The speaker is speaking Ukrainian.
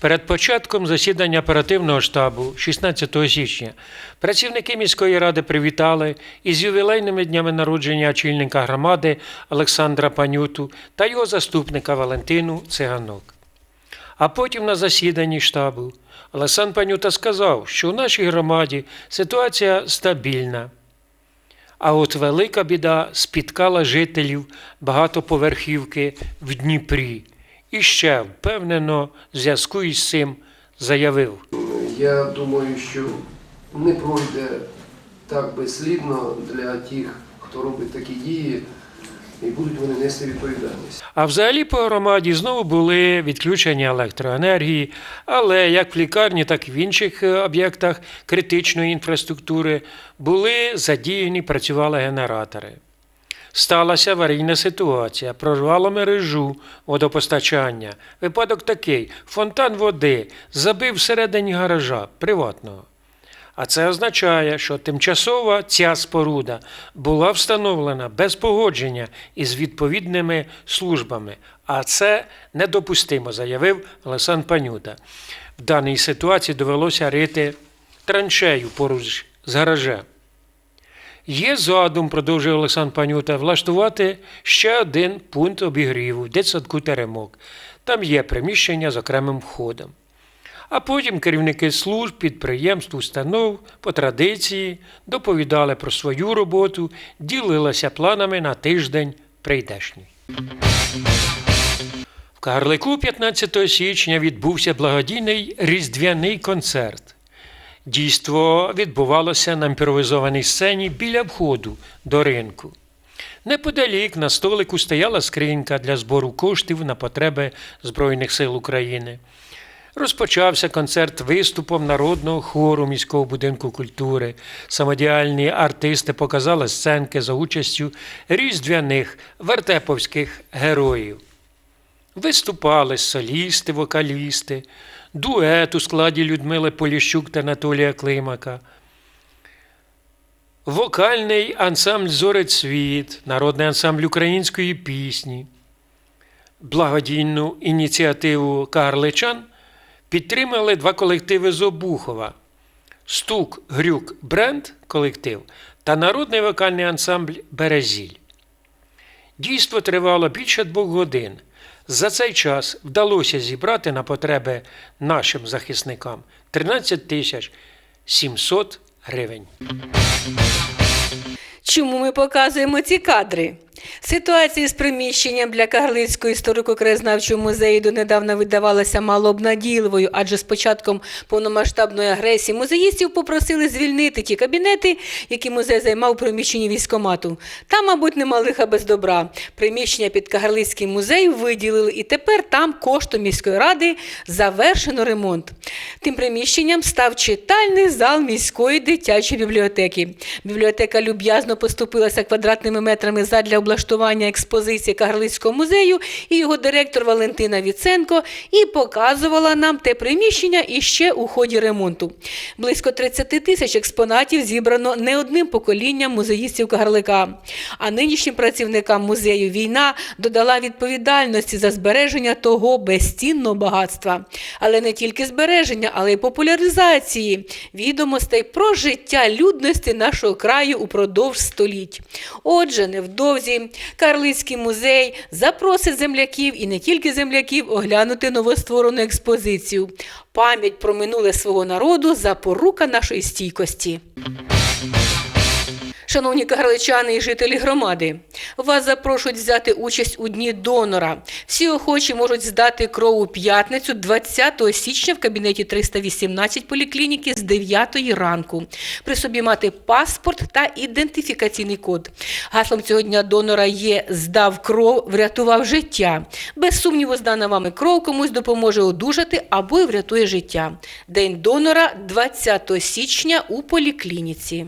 Перед початком засідання оперативного штабу 16 січня працівники міської ради привітали із ювілейними днями народження очільника громади Олександра Панюту та його заступника Валентину Циганок. А потім на засіданні штабу Олександр Панюта сказав, що у нашій громаді ситуація стабільна. А от велика біда спіткала жителів багатоповерхівки в Дніпрі. І ще впевнено, в зв'язку із цим заявив. Я думаю, що не пройде так безслідно для тих, хто робить такі дії, і будуть вони нести відповідальність. А взагалі по громаді знову були відключення електроенергії, але як в лікарні, так і в інших е, об'єктах критичної інфраструктури були задіяні, працювали генератори. Сталася аварійна ситуація, прорвало мережу водопостачання. Випадок такий: фонтан води забив всередині гаража приватного. А це означає, що тимчасова ця споруда була встановлена без погодження із відповідними службами. А це недопустимо, заявив Олександр Панюта. В даній ситуації довелося рити траншею поруч з гаражем. Є задум, продовжує Олександр Панюта, влаштувати ще один пункт обігріву дитсадку Теремок. Там є приміщення з окремим входом. А потім керівники служб, підприємств, установ по традиції доповідали про свою роботу, ділилися планами на тиждень прийдешній. В Кагарлику 15 січня відбувся благодійний різдвяний концерт. Дійство відбувалося на імпровізованій сцені біля входу до ринку. Неподалік на столику стояла скринька для збору коштів на потреби Збройних сил України. Розпочався концерт виступом народного хору міського будинку культури. Самодіальні артисти показали сценки за участю різдвяних вертеповських героїв. Виступали солісти, вокалісти, дует у складі Людмили Поліщук та Анатолія Климака, вокальний ансамбль Зорець світ, народний ансамбль української пісні. Благодійну ініціативу Карличан підтримали два колективи з Обухова Стук Грюк Бренд колектив та народний вокальний ансамбль Березіль. Дійство тривало більше двох годин. За цей час вдалося зібрати на потреби нашим захисникам 13 тисяч 700 гривень. Чому ми показуємо ці кадри? Ситуація з приміщенням для Кагарлицького історико-краєзнавчого музею донедавна видавалася малообнадійливою, адже з початком повномасштабної агресії музеїстів попросили звільнити ті кабінети, які музей займав у приміщенні військомату. Там, мабуть, нема лиха без добра. Приміщення під Кагарлицький музей виділили, і тепер там коштом міської ради завершено ремонт. Тим приміщенням став читальний зал міської дитячої бібліотеки. Бібліотека люб'язно поступилася квадратними метрами задля облаштування експозиції Кагарлицького музею і його директор Валентина Віценко і показувала нам те приміщення іще у ході ремонту. Близько 30 тисяч експонатів зібрано не одним поколінням музеїстів Кагарлика. А нинішнім працівникам музею війна додала відповідальності за збереження того безцінного багатства. Але не тільки збереження, але й популяризації відомостей про життя людності нашого краю упродовж століть. Отже, невдовзі Карлицький музей запросить земляків і не тільки земляків оглянути новостворену експозицію. Пам'ять про минуле свого народу запорука нашої стійкості. Шановні кагарличани і жителі громади, вас запрошують взяти участь у Дні донора. Всі охочі можуть здати кров у п'ятницю 20 січня в кабінеті 318 поліклініки з 9 ранку. При собі мати паспорт та ідентифікаційний код. Гаслом цього дня донора є здав кров, врятував життя. Без сумніву, здана вами кров комусь допоможе одужати або врятує життя. День донора 20 січня у поліклініці.